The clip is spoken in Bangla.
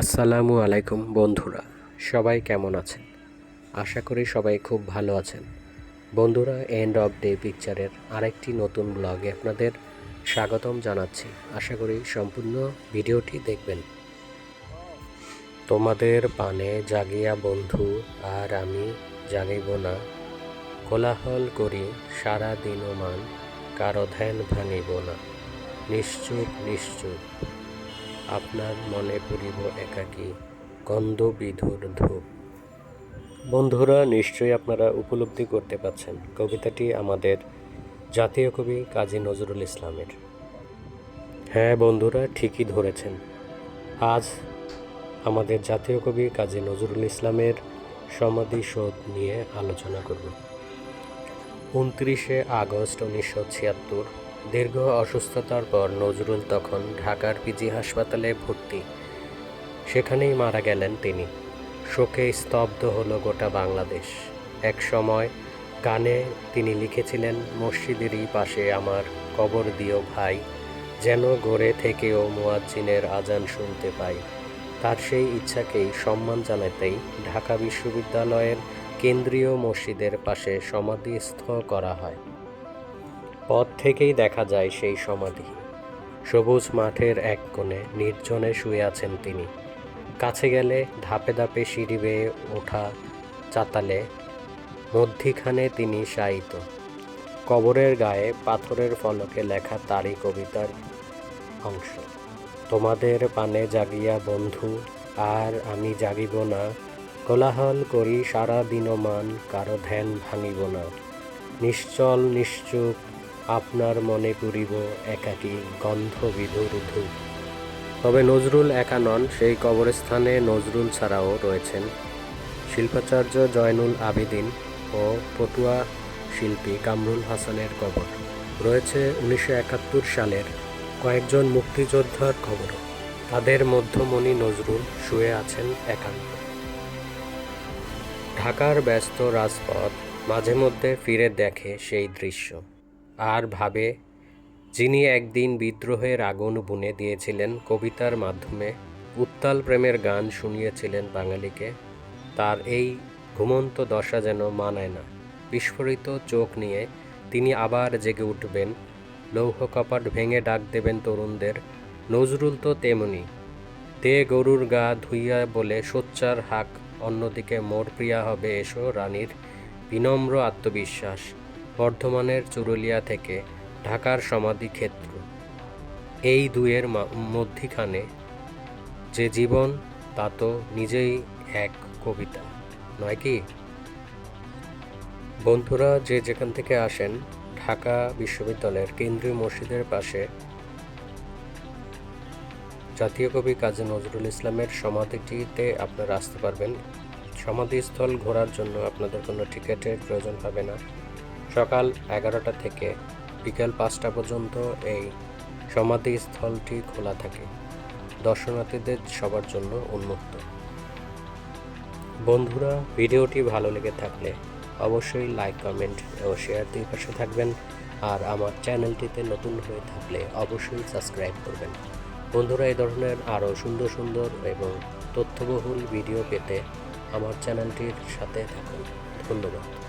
আসসালামু আলাইকুম বন্ধুরা, সবাই কেমন আছেন? আশা করি সবাই খুব ভালো আছেন। বন্ধুরা এন্ড অফ ডে পিকচারের আরেকটি নতুন ব্লগে আপনাদের স্বাগতম জানাচ্ছি। আশা করি সম্পূর্ণ ভিডিওটি দেখবেন। তোমাদের পানে জাগিয়া বন্ধু আর আমি জাগিব না। কোলাহল করি, সারা দিনমান কারও ধ্যান ভাঙিব না। নিশ্চুপ নিশ্চুপ। আপনার মনে পড়িব একাকী গন্ধ বিধুর ধূপ। বন্ধুরা, নিশ্চয়ই আপনারা উপলব্ধি করতে পারছেন কবিতাটি আমাদের জাতীয় কবি কাজী নজরুল ইসলামের। হ্যাঁ বন্ধুরা, ঠিকই ধরেছেন। আজ আমাদের জাতীয় কবি কাজী নজরুল ইসলামের সমাধিসৌধ নিয়ে আলোচনা করব। উনত্রিশে আগস্ট উনিশশো ছিয়াত্তর দীর্ঘ অসুস্থতার পর নজরুল তখন ঢাকার পিজি হাসপাতালে ভর্তি। সেখানেই মারা গেলেন তিনি। শোকে স্তব্ধ হলো গোটা বাংলাদেশ। এক সময় গানে তিনি লিখেছিলেন, মসজিদেরই পাশে আমার কবর দিও ভাই, যেন গড়ে থেকেও মুয়াজ্জিনের আজান শুনতে পাই। তার সেই ইচ্ছাকেই সম্মান জানাতেই ঢাকা বিশ্ববিদ্যালয়ের কেন্দ্রীয় মসজিদের পাশে সমাধিস্থ করা হয়। পথ থেকেই দেখা যায় সেই সমাধি। সবুজ মাঠের এক কোণে নির্জনে শুয়ে আছেন তিনি। কাছে গেলে ধাপে ধাপে সিঁড়ি বেয়ে ওঠা চাতালে মধ্যিখানে তিনি শায়িত। কবরের গায়ে পাথরের ফলকে লেখা তারই কবিতার অংশ। তোমাদের পানে জাগিয়া বন্ধু, আর আমি জাগিব না। কোলাহল করি সারা দিনমান, কারও ধ্যান ভাঙিব না। নিশ্চল, নিশ্চুপ আপনার মনে করিব একাকী গন্ধ বিধুর ধূপ। তবে নজরুল একা নন, সেই কবরস্থানে নজরুল ছাড়াও রয়েছেন শিল্পাচার্য জয়নুল আবেদিন ও পটুয়া শিল্পী কামরুল হাসানের কবর। রয়েছে উনিশশো একাত্তর সালের কয়েকজন মুক্তিযোদ্ধার খবর তাদের মধ্যমণি নজরুল শুয়ে আছেন একান্ত। ঢাকার ব্যস্ত রাজপথ মাঝে মধ্যে ফিরে দেখে সেই দৃশ্য। আর ভাবে, যিনি একদিন বিদ্রোহের আগুন বুনে দিয়েছিলেন কবিতার মাধ্যমে উত্তাল প্রেমের গান শুনিয়েছিলেন বাঙালিকে, তার এই ঘুমন্ত দশা যেন মানায় না। বিস্ফোরিত চোখ নিয়ে তিনি আবার জেগে উঠবেন, লৌহ কপাট ভেঙে ডাক দেবেন তরুণদের, নজরুল তো তেমনি। তে গরুর গা ধুইয়া বলে, সোচ্চার হাক, অন্যদিকে মোর প্রিয়া হবে এসো রানীর বিনম্র আত্মবিশ্বাস। বর্ধমানের চুরুলিয়া থেকে ঢাকার সমাধিক্ষেত্র। এই দুয়ের মধ্যিখানে যে জীবন, তা তো নিজেই এক কবিতা, নয় কি? বন্ধুরা, যে যেখান থেকে আসেন, ঢাকা বিশ্ববিদ্যালয়ের কেন্দ্রীয় মসজিদের পাশে জাতীয় কবি কাজী নজরুল ইসলামের সমাধিটিতে আপনারা আসতে পারবেন। সমাধিস্থল ঘোরার জন্য আপনাদের কোনো টিকিটের প্রয়োজন হবে না। সকাল এগারোটা থেকে বিকেল পাঁচটা পর্যন্ত এই সমাধিস্থলটি খোলা থাকে। দর্শনার্থীদের সবার জন্য উন্মুক্ত। বন্ধুরা, ভিডিওটি ভালো লেগে থাকলে অবশ্যই লাইক, কমেন্ট ও শেয়ার দিয়ে পাশে থাকবেন। আর আমার চ্যানেলটিতে নতুন হয়ে থাকলে অবশ্যই সাবস্ক্রাইব করবেন। বন্ধুরা এই ধরনের আরও সুন্দর সুন্দর এবং তথ্যবহুল ভিডিও পেতে আমার চ্যানেলটির সাথে থাকুন। ধন্যবাদ।